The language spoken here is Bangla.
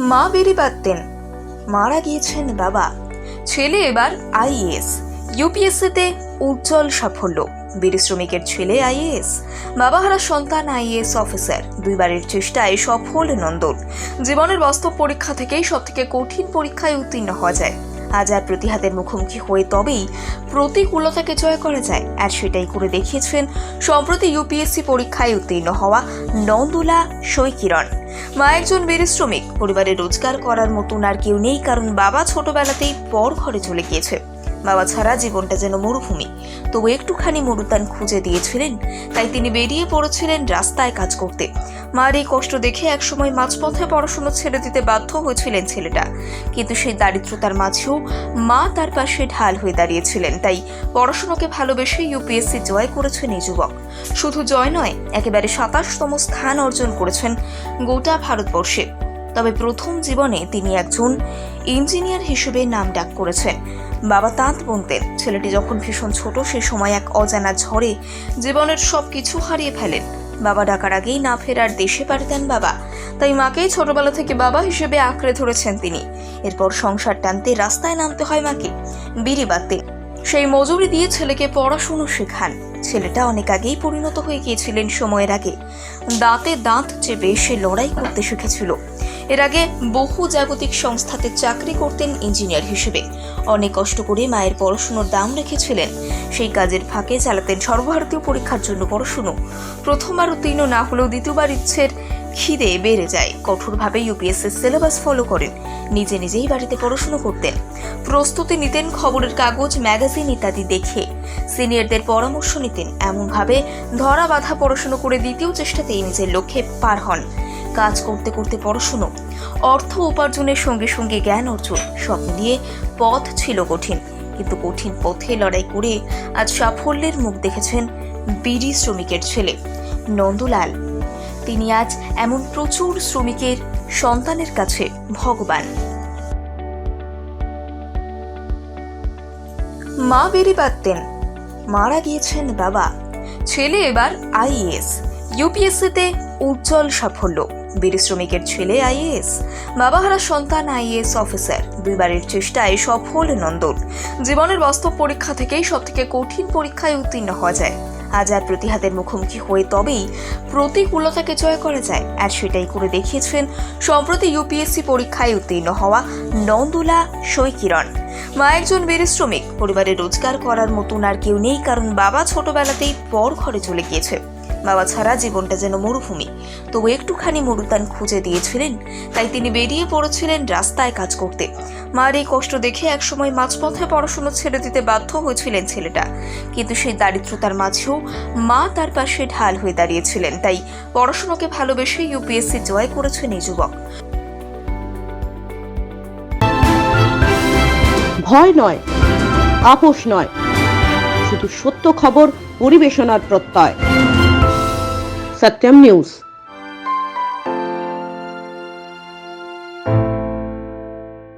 মা বেরি পারতেন মারা গিয়েছেন বাবা। ছেলে এবার আইএস ইউপিএসসিতে উজ্জ্বল সাফল্য। বীর শ্রমিকের ছেলে আইএএস। বাবাহারা সন্তান আইএস অফিসার। দুইবারের চেষ্টায় সফল নন্দন। জীবনের বাস্তব পরীক্ষা থেকেই সব থেকে কঠিন পরীক্ষায় উত্তীর্ণ হওয়া যায়। আজ আর প্রতিহাতের মুখোমুখি হয়ে তবেই প্রতিকূলতাকে জয় করা যায়। আর সেটাই করে দেখিয়েছেন সম্প্রতি ইউপিএসসি পরীক্ষায় উত্তীর্ণ হওয়া নন্দুলা সৈকিরণ। মা একজন বীর শ্রমিক পরিবারে রোজগার করার মতন আর কেউ নেই, কারণ বাবা ছোটবেলাতেই পর ঘরে চলে গিয়েছে। বাবা ছাড়া জীবনটা যেন মরুভূমি। তবু একটুখানি মরুতান খুঁজে দিয়েছিলেন, তাই তিনি বেরিয়ে পড়েছিলেন রাস্তায় কাজ করতে। মার এই কষ্ট দেখে একসময় মাঝপথে পড়াশুনো ছেড়ে দিতে বাধ্য হয়েছিলেন ছেলেটা। কিন্তু সেই দারিদ্রতার মাঝেও মা তার পাশে ঢাল হয়ে দাঁড়িয়েছিলেন, তাই পড়াশুনোকে ভালোবেসে ইউপিএসসি জয় করেছেন এই যুবক। শুধু জয় নয়, একেবারে সাতাশতম স্থান অর্জন করেছেন গোটা ভারতবর্ষে। তবে প্রথম জীবনে তিনি একজন ইঞ্জিনিয়ার হিসেবে নাম ডাক করেছেন। বাবা তাঁত বুনতেন। ছেলেটি যখন ভীষণ ছোট, সে সময় এক অজানা ঝড়ে জীবনের সব কিছু হারিয়ে ফেলেন। বাবা ডাকার আগেই না ফেরার দেশে পারতেন বাবা। তাই মাকেই ছোটবেলা থেকে বাবা হিসেবে আঁকড়ে ধরেছেন তিনি। এরপর সংসার টানতে রাস্তায় নামতে হয় মাকে। বিড়ি বাঁধতে। সেই মজুরি দিয়ে ছেলেকে পড়াশুনো শেখান। ছেলেটা অনেক আগেই পরিণত হয়ে গিয়েছিলেন সময়ের আগে। দাঁতে দাঁত চেপে সে লড়াই করতে শিখেছিল। এর আগে বহু জাগতিক সংস্থাতে চাকরি করতেন ইঞ্জিনিয়ার হিসেবে। অনেক কষ্ট করে মায়ের পড়াশুনোর দাম রেখেছিলেন। সেই কাজের ফাঁকে চালাতেন সর্বভারতীয় পরীক্ষার জন্য পড়াশুনো। প্রথমবার উত্তীর্ণ না হলেও দ্বিতীয়বার ইচ্ছের খিদে বেড়ে যায়। কঠোরভাবে ইউপিএসসির সিলেবাস ফলো করেন। নিজে নিজেই বাড়িতে পড়াশুনো করতেন। প্রস্তুতি নিতেন, খবরের কাগজ ম্যাগাজিন ইত্যাদি দেখে। সিনিয়রদের পরামর্শ নিতেন। এমনভাবে ধরা বাঁধা পড়াশুনো করে দ্বিতীয় চেষ্টাতেই নিজের লক্ষ্যে পার হন। কাজ করতে করতে পড়াশুনো অর্থ উপার্জনের সঙ্গে সঙ্গে জ্ঞান অর্জন, সব মিলিয়ে পথ ছিল কঠিন। কিন্তু কঠিন পথে লড়াই করে আজ সাফল্যের মুখ দেখেছেন বিড়ি শ্রমিকের ছেলে নন্দুলাল। তিনি আজ এমন প্রচুর শ্রমিকের সন্তানের কাছে ভগবান। মা বেরি পারতেন মারা গিয়েছেন বাবা। ছেলে এবার আইএএস। ইউপিএসসিতে উজ্জ্বল সাফল্য। বীর শ্রমিকের ছেলে আইএএস, বাবাহারা সন্তান আইএএস অফিসার। দুইবারের চেষ্টায় সফল নন্দন। জীবনের বাস্তব পরীক্ষা থেকেই সবথেকে কঠিন পরীক্ষায় উত্তীর্ণ হওয়া যায়। আজ আর প্রতিহাতের মুখোমুখি হয়ে তবেই প্রতিকূলতাকে জয় করা যায়। আর সেটাই করে দেখিয়েছেন সম্প্রতি ইউপিএসসি পরীক্ষায় উত্তীর্ণ হওয়া নন্দুলা সৈকিরণ। মা একজন বীর শ্রমিক। পরিবারে রোজগার করার মতন আর কেউ নেই, কারণ বাবা ছোটবেলাতেই পর ঘরে চলে গিয়েছে। বাবা ছাড়া জীবনটা যেন মরুভূমি। তবু একটুখানি মরুতান খুঁজে দিয়েছিলেন, তাই তিনি বেরিয়ে পড়েছিলেন রাস্তায় কাজ করতে। মার এই কষ্ট দেখে একসময় মাঝপথে পড়াশুনো ছেড়ে দিতে বাধ্য হয়েছিলেন ছেলেটা। কিন্তু সেই দারিদ্রতার মাঝেও মা তার পাশে ঢাল হয়ে দাঁড়িয়েছিলেন, তাই পড়াশুনোকে ভালোবেসে ইউপিএসসি জয় করেছেন এই যুবক। ভয় নয়, আপোষ নয়, শুধু সত্য খবর, পরিবেশনার প্রত্যয়। Satyam News.